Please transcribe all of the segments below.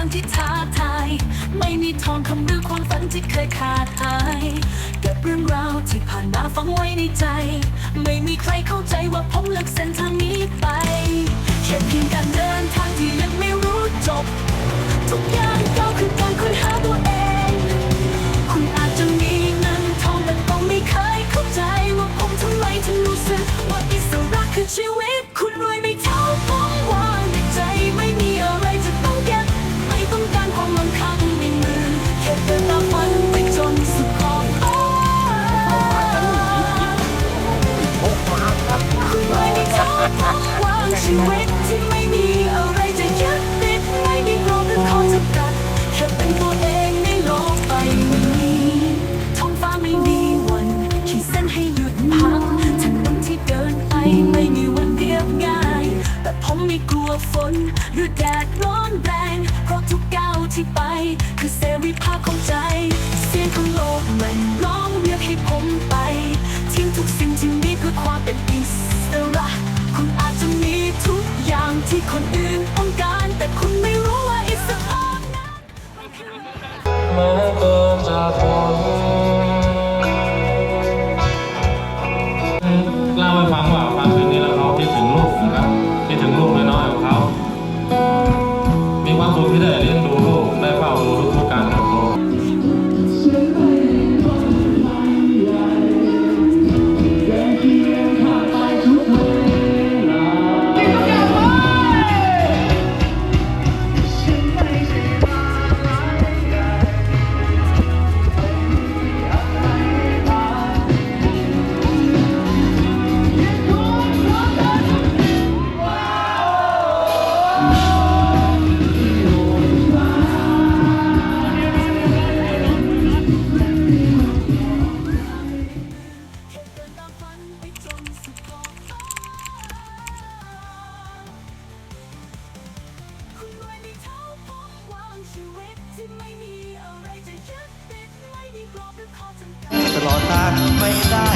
างที่ท้าทาย ไม่มีทองคำหรือความฝันที่เคยขาดหายเก็บเรื่องราวที่ผ่านมาฝังไว้ในใจ ไม่มีใครเข้าใจว่าผมเลือกเส้นทางนี้ไปแค่เพียงการเดินทางที่ยังไม่รู้จบ ทุกอย่างก็คือการค้นหาตัวเอง คุณอาจจะมีเงินทองแต่ต้องไม่เคยเข้าใจว่าผมทำไมถึงรู้สึกว่าอิสระคือชีวิต ว่ ที่คนอื่นต้องการ แต่คุณไม่รู้ว่าอิสระนั้นแม้เกินจะ ชีวิตที่ไม่มีอะไรจะยึดติดไม่มีกรอบหรือข้อจำกัดตลอดทาไม่ได้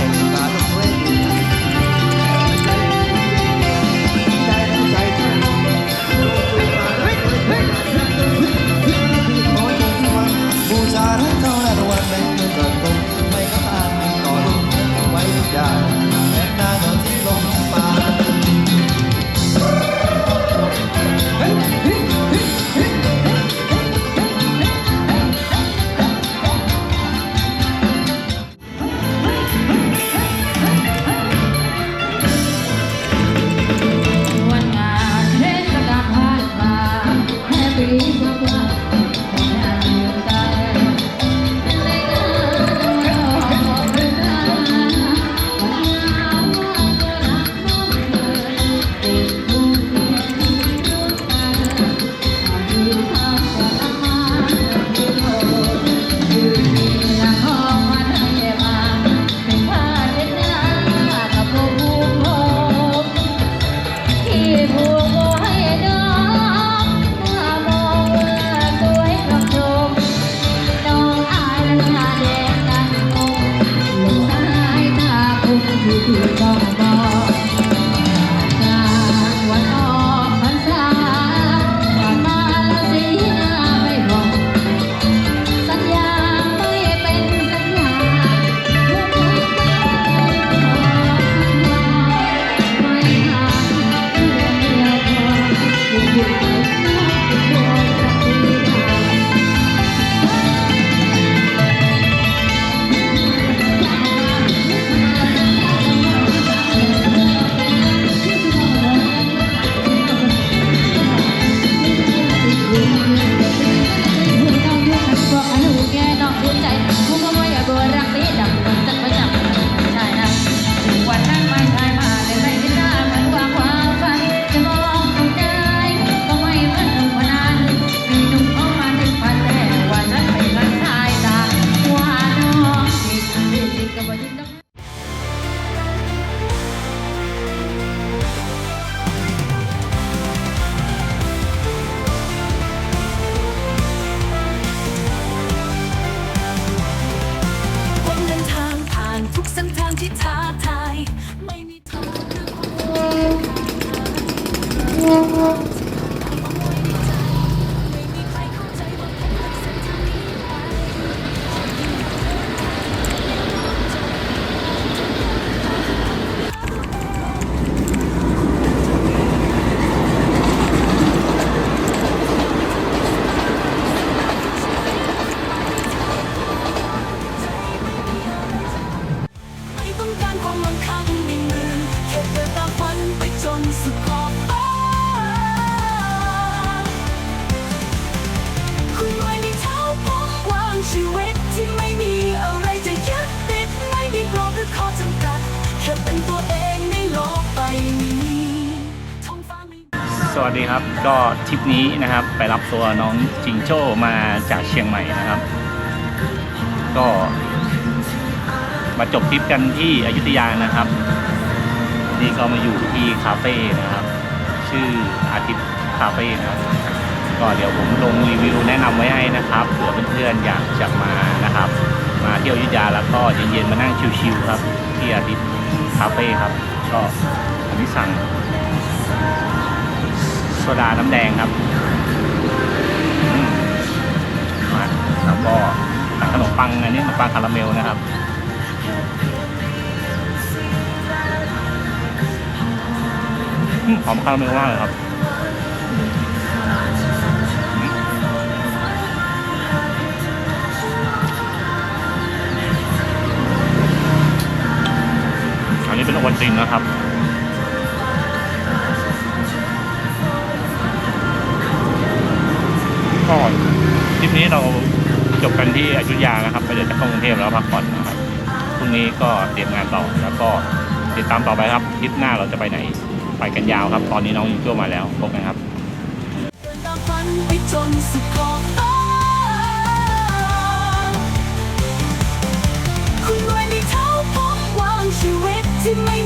สวัสดีครับ ก็ทริปนี้นะครับ ไปรับตัวน้องจิงโจ้มาจากเชียงใหม่นะครับ ก็มาจบทริปกันที่อยุธยานะครับ นี่ก็มาอยู่ที่คาเฟ่นะครับ ชื่ออาทิตย์คาเฟ่นะครับก็เดี๋ยวผมลงรีวิวแนะนำไว้ให้นะครับเผื่อเพื่อนๆอยากจะมานะครับ มาเที่ยวอยุธยาแล้วก็เย็นๆมานั่งชิลๆครับ ที่อาทิตย์คาเฟ่ครับ ก็อันนี้สั่ง โซดาน้ำแดงครับมาแล้วก็สั่งขนมปังอันนี้ขนมปังคาราเมลนะครับหอมคาราเมลมากเลยครับอันนี้เป็นโอวัลตินนะครับ ทริปนี้เราจบกันที่อยุธยานะครับไปเดินจากเข้ากรุงเทพแล้วพักผ่อนนะครับพรุ่งนี้ก็เตรียมงานต่อแล้วก็ติดตามต่อไปครับทริปหน้าเราจะไปไหน ไปกันยาวครับ ตอนนี้น้องยิงเจ้ามาแล้วพบกันครับไปจนสุดขอบฟ้าคุณรวยในเท้าพบวางชีวิตที่ไม่